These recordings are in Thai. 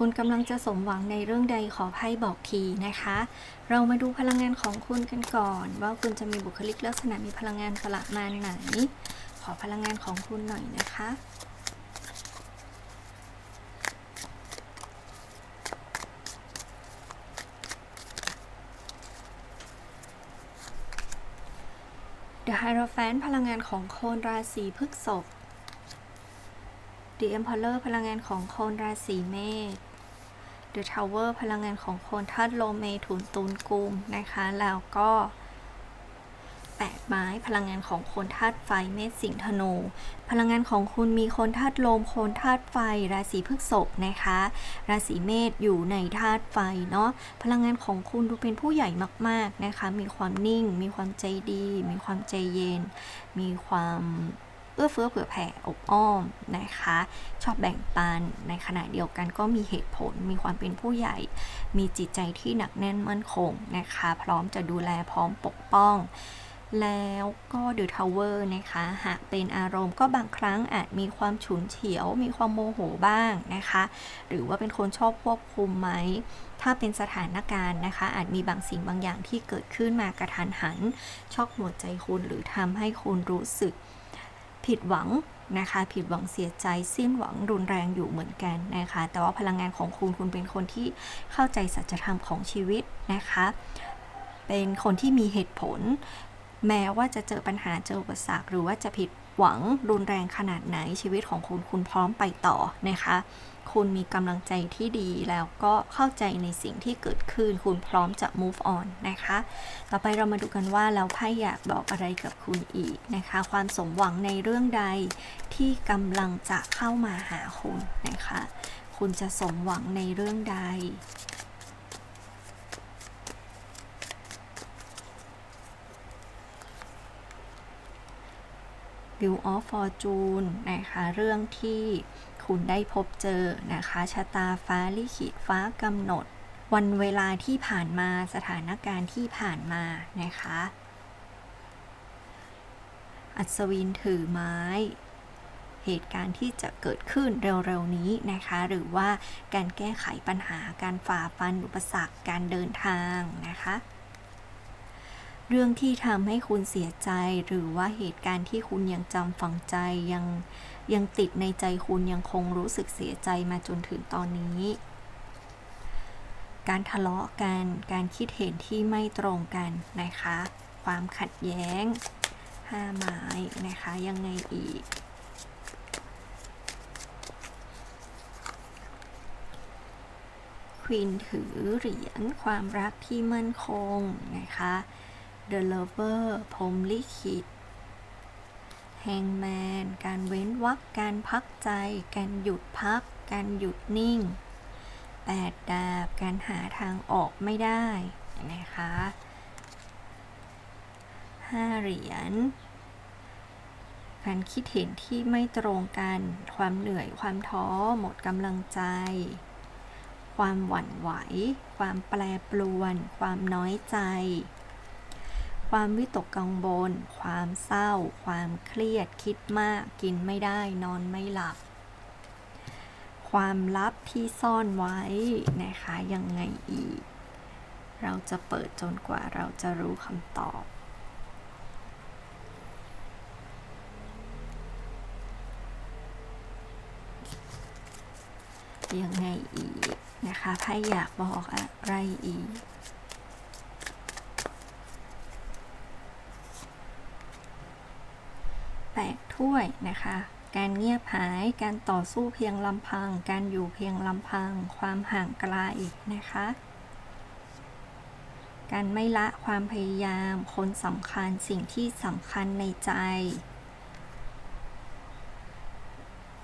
คุณกำลังจะสมหวังในเรื่องใดขอไพ่บอกทีนะคะ เรามาดูพลังงานของคุณกันก่อน ว่าคุณจะมีบุคลิกลักษณะมีพลังงานประมาณไหน ขอพลังงานของคุณหน่อยนะคะ The Hierophant พลังงานของโคนราศีพฤษภ The Emperor พลังงานของโคนราศีเมษ The Tower พลังงานของโคนธาตุลมเมถุนตุลกุมนะคะ แล้วก็แปดไม้พลังงานของโคนธาตุไฟเมษสิงห์ธนู พลังงานของคุณมีโคนธาตุลมโคนธาตุไฟ ราศีพฤษภนะคะ ราศีเมษอยู่ในธาตุไฟเนาะพลังงานของคุณดูเป็นผู้ใหญ่มาก ๆนะคะ มีความนิ่ง มีความใจดี มีความใจเย็น มีความ เอื้อเฟื้อเผื่อแผ่อบอ้อมนะคะ ชอบแบ่งปันในขณะเดียวกันก็มีเหตุผลมีความเป็นผู้ใหญ่ มีจิตใจที่หนักแน่นมั่นคงนะคะ พร้อมจะดูแลพร้อมปกป้อง แล้วก็เดอะทาวเวอร์นะคะ หากเป็นอารมณ์ก็บางครั้งอาจมีความฉุนเฉียว มีความโมโหบ้างนะคะ หรือว่าเป็นคนชอบควบคุมไหมถ้าเป็นสถานการณ์นะคะ อาจมีบางสิ่งบางอย่างที่เกิดขึ้นมากระทันหัน ช็อกหัวใจคุณหรือทำให้คุณรู้สึก ผิดหวังนะคะผิดหวังเสียใจสิ้นหวังรุนแรงอยู่เหมือนกันนะคะแต่ว่าพลังงานของคุณคุณเป็นคนที่เข้าใจสัจธรรมของชีวิตนะคะเป็นคนที่มีเหตุผล แม้ว่าจะเจอปัญหาเจออุปสรรคหรือว่าจะผิด หวังรุนแรงขนาดไหนชีวิตของคุณคุณพร้อมไปต่อนะคะ คุณมีกำลังใจที่ดีแล้วก็เข้าใจในสิ่งที่เกิดขึ้น คุณพร้อมจะ move on นะคะ ต่อไปเรามาดูกันว่าแล้วไพ่อยากบอกอะไรกับคุณอีกนะคะ ความสมหวังในเรื่องใดที่กำลังจะเข้ามาหาคุณนะคะ คุณจะสมหวังในเรื่องใด Wheel of Fortune นะคะเรื่องที่คุณได้พบเจอนะคะชะตาฟ้าลิขิตฟ้ากำหนด วันเวลาที่ผ่านมาสถานการณ์ที่ผ่านมานะคะ อัศวินถือไม้เหตุการณ์ที่จะเกิดขึ้นเร็วๆนี้นะคะ หรือว่าการแก้ไขปัญหาการฝ่าฟันอุปสรรคการเดินทางนะคะ เรื่องที่ทำให้คุณเสียใจหรือว่าเหตุการณ์ที่คุณยังจำฝังใจยังยังติดในใจคุณยังคงรู้สึกเสียใจมาจนถึงตอนนี้ การทะเลาะกันการคิดเห็นที่ไม่ตรงกันนะคะ ความขัดแย้งห้าไม้นะคะยังไงอีกควีนถือเหรียญความรักที่มั่นคงนะคะ The Lover พรมลิขิต Hangman การเว้นวรรคการพักใจ การหยุดพัก การหยุดนิ่งแปดดาบ การหาทางออกไม่ได้ นะคะห้าเหรียญการคิดเห็นที่ไม่ตรงกัน ความเหนื่อย ความท้อ หมดกำลังใจ ความหวั่นไหว ความแปรปรวน ความน้อยใจ ความวิตกกังวล ความเศร้า ความเครียด คิดมาก กินไม่ได้ นอนไม่หลับ ความลับที่ซ่อนไว้นะคะ ยังไงอีก เราจะเปิดจนกว่าเราจะรู้คำตอบ ยังไงอีกนะคะไพ่อยากบอกอะไรอีก แตก ถ้วยนะคะ การเงียบหาย การต่อสู้เพียงลำพัง การอยู่เพียงลำพัง ความห่างไกลนะคะ การไม่ละความพยายาม คนสำคัญสิ่งที่สำคัญในใจ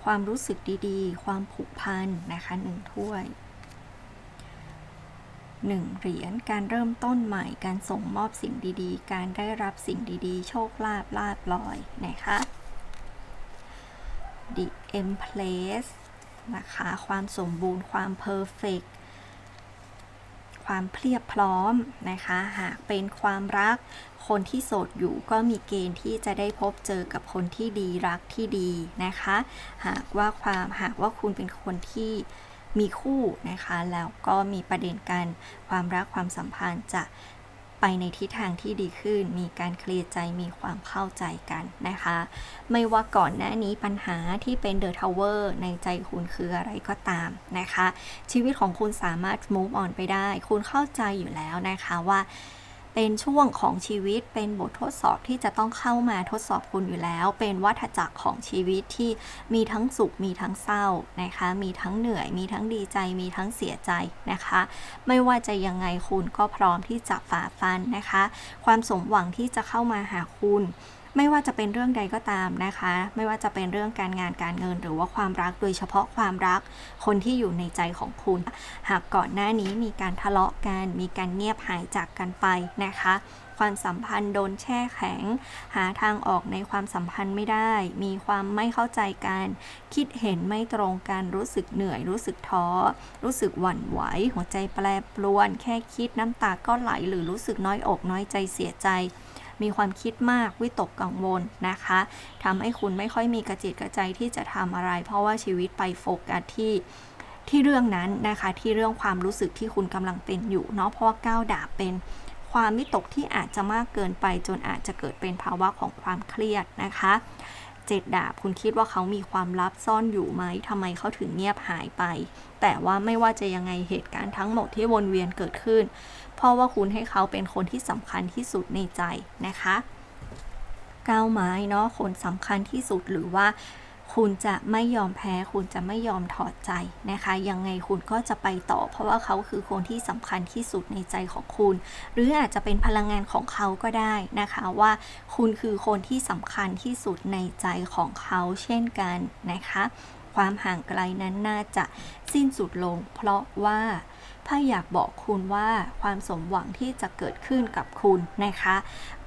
ความรู้สึกดีๆ ความผูกพันนะคะหนึ่งถ้วยหนึ่งเหรียญการเริ่มต้นใหม่การส่งมอบสิ่งดีๆ การได้รับสิ่งดีๆ โชคลาภลาบลอยนะคะ The Empress นะคะ ความสมบูรณ์ความ perfect ความเพรียบพร้อมนะคะ หากเป็นความรัก คนที่โสดอยู่ก็มีเกณฑ์ที่จะได้พบเจอกับคนที่ดีรักที่ดีนะคะ หากว่าความหากว่าคุณเป็นคนที่มีคู่นะคะ แล้วก็มีประเด็นกันความรักความสัมพันธ์จะ ไปในทิศทางที่ดีขึ้น มีการเคลียร์ใจมีความเข้าใจกันนะคะ ไม่ว่าก่อนหน้านี้ปัญหาที่เป็นเดอะทาวเวอร์ในใจคุณคืออะไรก็ตามนะคะ ชีวิตของคุณสามารถ move on ไปได้ คุณเข้าใจอยู่แล้วนะคะว่า เป็นช่วงของชีวิต เป็นบททดสอบที่จะต้องเข้ามาทดสอบคุณอยู่แล้ว เป็นวัฏจักรของชีวิตที่มีทั้งสุขมีทั้งเศร้านะคะ มีทั้งเหนื่อย มีทั้งดีใจ มีทั้งเสียใจนะคะ ไม่ว่าจะยังไงคุณก็พร้อมที่จะฝ่าฟันนะคะ ความสมหวังที่จะเข้ามาหาคุณ ไม่ว่าจะเป็นเรื่องใดก็ตามนะคะ ไม่ว่าจะเป็นเรื่องการงานการเงิน หรือว่าความรักโดยเฉพาะความรัก คนที่อยู่ในใจของคุณ หากก่อนหน้านี้มีการทะเลาะกันมีการเงียบหายจากกันไปนะคะความสัมพันธ์โดนแช่แข็ง หาทางออกในความสัมพันธ์ไม่ได้ มีความไม่เข้าใจกัน คิดเห็นไม่ตรงกัน รู้สึกเหนื่อย รู้สึกท้อ รู้สึกหวั่นไหว หัวใจแปรปรวน แค่คิดน้ำตาก็ไหล หรือรู้สึกน้อยอกน้อยใจเสียใจ มีความคิดมากวิตกกังวลนะคะทำให้คุณไม่ค่อยมีกระจิตกระใจที่จะทำอะไร เพราะว่าชีวิตไปโฟกัสที่ที่เรื่องนั้นนะคะที่เรื่องความรู้สึกที่คุณกำลังเป็นอยู่เนาะเพราะว่าก้าวดาบเป็นความวิตกที่อาจจะมากเกินไปจนอาจจะเกิดเป็นภาวะของความเครียดนะคะ เจ็ดดาบ คุณคิดว่าเขามีความลับซ่อนอยู่ไหมทำไมเขาถึงเงียบหายไป แต่ว่าไม่ว่าจะยังไงเหตุการณ์ทั้งหมดที่วนเวียนเกิดขึ้น เพราะว่าคุณให้เขาเป็นคนที่สำคัญที่สุดในใจนะคะก้าวไม้เนาะคนสำคัญที่สุดหรือว่า คุณจะไม่ยอมแพ้ คุณจะไม่ยอมถอดใจนะคะ ยังไงคุณก็จะไปต่อ เพราะว่าเขาคือคนที่สำคัญที่สุดในใจของคุณ หรืออาจจะเป็นพลังงานของเขาก็ได้นะคะว่า คุณคือคนที่สำคัญที่สุดในใจของเขาเช่นกันนะคะ ความห่างไกลนั้นน่าจะสิ้นสุดลง เพราะว่าถ้าอยากบอกคุณว่าความสมหวังที่จะเกิดขึ้นกับคุณนะคะ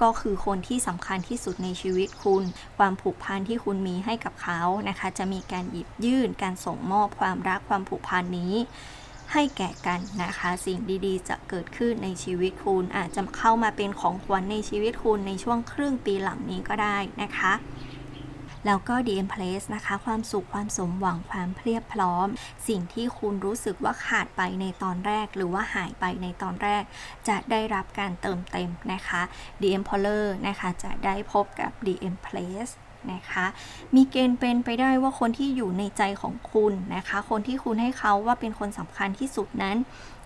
ก็คือคนที่สำคัญที่สุดในชีวิตคุณ ความผูกพันที่คุณมีให้กับเขานะคะ จะมีการหยิบยื่นการส่งมอบความรักความผูกพันนี้ให้แก่กันนะคะ สิ่งดีๆ จะเกิดขึ้นในชีวิตคุณ อาจจะเข้ามาเป็นของขวัญในชีวิตคุณในช่วงครึ่งปีหลังนี้ก็ได้นะคะ แล้วก็ DM Place นะคะ ความสุขความสมหวังความเพรียบพร้อม สิ่งที่คุณรู้สึกว่าขาดไปในตอนแรก หรือว่าหายไปในตอนแรก จะได้รับการเติมเต็มนะคะ DM Polar นะคะ จะได้พบกับ DM Place นะคะ มีเกณฑ์เป็นไปได้ว่าคนที่อยู่ในใจของคุณนะคะ คนที่คุณให้เขาว่าเป็นคนสำคัญที่สุดนั้น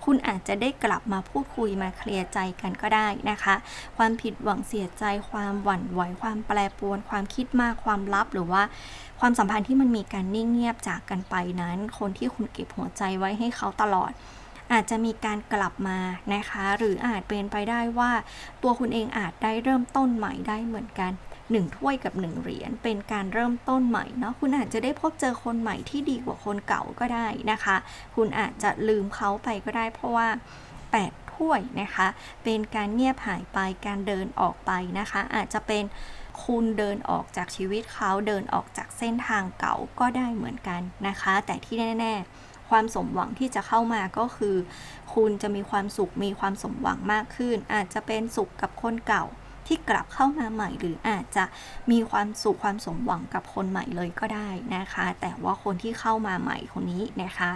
คุณอาจจะได้กลับมาพูดคุยมาเคลียร์ใจกันก็ได้นะคะ ความผิดหวังเสียใจ ความหวั่นไหว ความแปรปรวน ความคิดมาก ความลับหรือว่าความสัมพันธ์ที่มันมีการนิ่งเงียบจากกันไปนั้น คนที่คุณเก็บหัวใจไว้ให้เขาตลอด อาจจะมีการกลับมานะคะ หรืออาจเป็นไปได้ว่า ตัวคุณเองอาจได้เริ่มต้นใหม่ได้เหมือนกัน หนึ่งถ้วยกับหนึ่งเหรียญเป็นการเริ่มต้นใหม่เนาะคุณอาจจะได้พบเจอคนใหม่ที่ดีกว่าคนเก่าก็ได้นะคะ คุณอาจจะลืมเขาไปก็ได้ เพราะว่า 8 ถ้วยนะคะ เป็นการเงียบหายไปการเดินออกไปนะคะ อาจจะเป็นคุณเดินออกจากชีวิตเขาเดินออกจากเส้นทางเก่าก็ได้เหมือนกันนะคะ แต่ที่แน่ ๆ ความสมหวังที่จะเข้ามาก็คือ คุณจะมีความสุขมีความสมหวังมากขึ้น อาจจะเป็นสุขกับคนเก่า ที่กลับเข้ามาใหม่ หรืออาจจะมีความสุขความสมหวังกับคนใหม่เลยก็ได้นะคะ แต่ว่าคนที่เข้ามาใหม่คนนี้นะคะ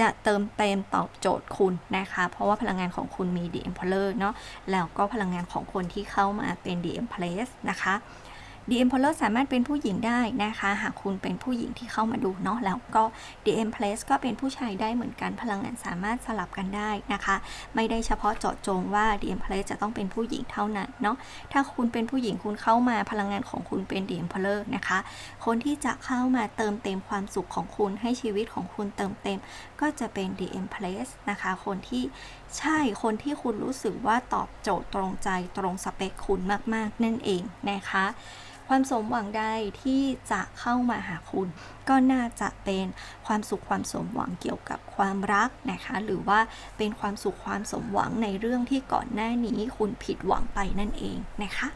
จะเติมเต็มตอบโจทย์คุณนะคะ เพราะว่าพลังงานของคุณมี The Emperor เนาะแล้วก็พลังงานของคนที่เข้ามาเป็น The Empress นะคะ The Emperor สามารถเป็นผู้หญิงได้นะคะ หากคุณเป็นผู้หญิงที่เข้ามาดูเนาะแล้วก็ The Empress ก็เป็นผู้ชายได้เหมือนกันพลังงานสามารถสลับกันได้นะคะ ไม่ได้เฉพาะเจาะจงว่า The Empress จะต้องเป็นผู้หญิงเท่านั้นเนาะถ้าคุณเป็นผู้หญิงคุณเข้ามาพลังงานของคุณเป็น The Emperor นะคะ คนที่จะเข้ามาเติมเต็มความสุขของคุณให้ชีวิตของคุณเติมเต็ม ก็จะเป็น The Empress นะคะ คนที่ใช่คนที่คุณรู้สึกว่าตอบโจทย์ตรงใจตรงสเปคคุณมาก ๆ นั่นเองนะคะ ความสมหวังใดที่จะเข้ามาหาคุณ ก็น่าจะเป็นความสุขความสมหวังเกี่ยวกับความรักนะคะ หรือว่าเป็นความสุขความสมหวังในเรื่องที่ก่อนหน้านี้คุณผิดหวังไปนั่นเองนะคะ